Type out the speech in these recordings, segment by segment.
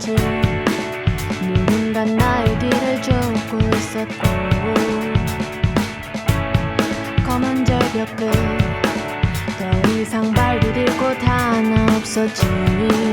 있었지 누군가 나의 뒤를 쫓고 있었고 검은 절벽 끝더 이상 발디딜 곳 하나 없었지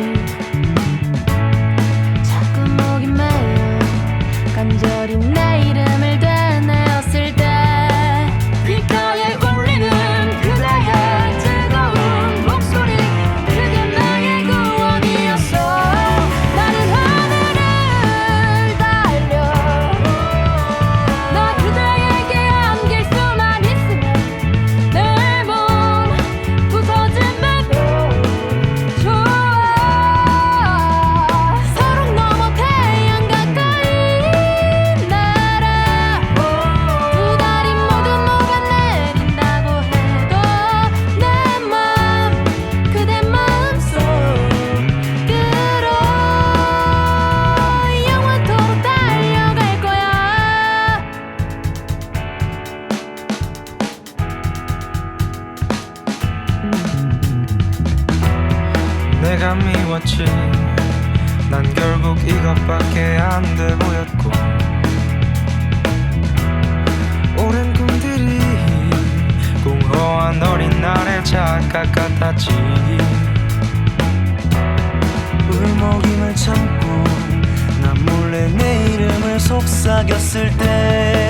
내가 미웠지 난 결국 이것밖에 안 돼 보였고. 오랜 꿈들이 공허한 어린 날의 착각 같았지. 울먹임을 참고 난 몰래 내 이름을 속삭였을 때.